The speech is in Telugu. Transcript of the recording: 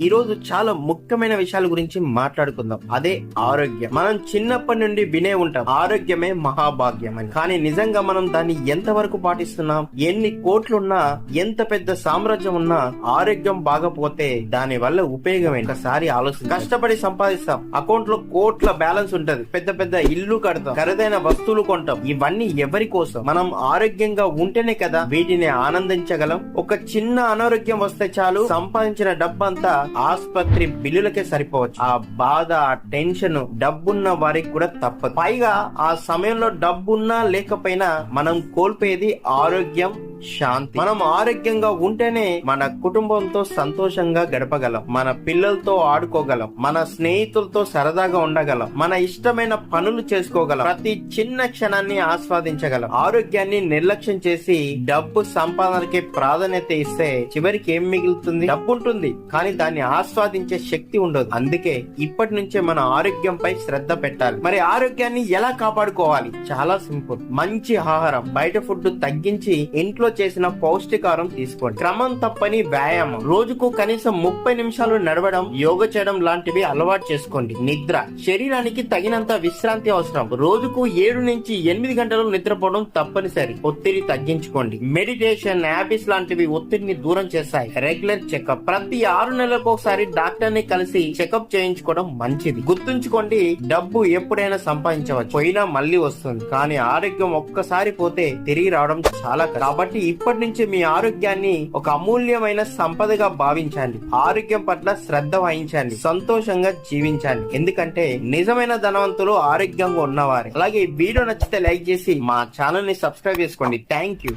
ఈరోజు చాలా ముఖ్యమైన విషయాల గురించి మాట్లాడుకుందాం. అదే ఆరోగ్యం. మనం చిన్నప్పటి నుండి వినే ఉంటాం ఆరోగ్యమే మహాభాగ్యం అని. కానీ నిజంగా మనం దాన్ని ఎంత వరకు పాటిస్తున్నాం? ఎన్ని కోట్లున్నా ఎంత పెద్ద సామ్రాజ్యం ఉన్నా ఆరోగ్యం బాగపోతే దాని వల్ల ఉపయోగం ఒకసారి ఆలోచన కష్టపడి సంపాదిస్తాం. అకౌంట్లో కోట్ల బ్యాలెన్స్ ఉంటది. పెద్ద పెద్ద ఇల్లు కడతాం. ఖరీదైన వస్తువులు కొంటాం. ఇవన్నీ ఎవరి కోసం? మనం ఆరోగ్యంగా ఉంటేనే కదా వీటిని ఆనందించగలం. ఒక చిన్న అనారోగ్యం వస్తే చాలు. సంపాదించిన డబ్బంతా ఆసుపత్రి బిల్లులకే సరిపోవచ్చు. ఆ బాధ ఆ టెన్షన్ డబ్బున్న వారికి కూడా తప్పదు. పైగా ఆ సమయంలో డబ్బున్నా లేకపోయినా మనం కోల్పోయేది ఆరోగ్యం శాంతి. మనం ఆరోగ్యంగా ఉంటేనే మన కుటుంబంతో సంతోషంగా గడపగలం మన పిల్లలతో ఆడుకోగలం మన స్నేహితులతో సరదాగా ఉండగలం మన ఇష్టమైన పనులు చేసుకోగలం ప్రతి చిన్న క్షణాన్ని ఆస్వాదించగలం. ఆరోగ్యాన్ని నిర్లక్ష్యం చేసి డబ్బు సంపాదనకి ప్రాధాన్యత ఇస్తే చివరికి ఏం మిగులుతుంది? డబ్బు ఉంటుంది కానీ దాన్ని ఆస్వాదించే శక్తి ఉండదు. అందుకే ఇప్పటి నుంచే మన ఆరోగ్యంపై శ్రద్ధ పెట్టాలి. మరి ఆరోగ్యాన్ని ఎలా కాపాడుకోవాలి? చాలా సింపుల్. మంచి ఆహారం బయట ఫుడ్ తగ్గించి ఇంట్లో చేసిన పౌష్టికారం తీసుకోండి. క్రమం తప్పని వ్యాయామం. రోజుకు కనీసం ముప్పై నిమిషాలు నడవడం యోగ చేయడం లాంటివి అలవాటు చేసుకోండి. నిద్ర. శరీరానికి తగినంత విశ్రాంతి అవసరం. రోజుకు ఏడు నుంచి ఎనిమిది గంటలు నిద్రపోవడం తప్పనిసరి. ఒత్తిడి తగ్గించుకోండి. మెడిటేషన్ హ్యాబిట్స్ లాంటివి ఒత్తిడిని దూరం చేస్తాయి. Regular checkup. ప్రతి ఆరు నెలలకు ఒకసారి డాక్టర్ని కలిసి చెకప్ చేయించుకోవడం మంచిది. గుర్తుంచుకోండి డబ్బు ఎప్పుడైనా సంపాదించవచ్చు. పోయినా మళ్ళీ వస్తుంది. కానీ ఆరోగ్యం ఒక్కసారి పోతే తిరిగి రావడం చాలా కష్టం. కాబట్టి ఇప్పటి నుంచి మీ ఆరోగ్యాన్ని ఒక అమూల్యమైన సంపదగా భావించండి. ఆరోగ్యం పట్ల శ్రద్ధ వహించండి. సంతోషంగా జీవించండి. ఎందుకంటే నిజమైన ధనవంతులు ఆరోగ్యంగా ఉన్నవారే. అలాగే వీడియో నచ్చితే లైక్ చేసి మా ఛానల్ని సబ్స్క్రైబ్ చేసుకోండి. Thank you.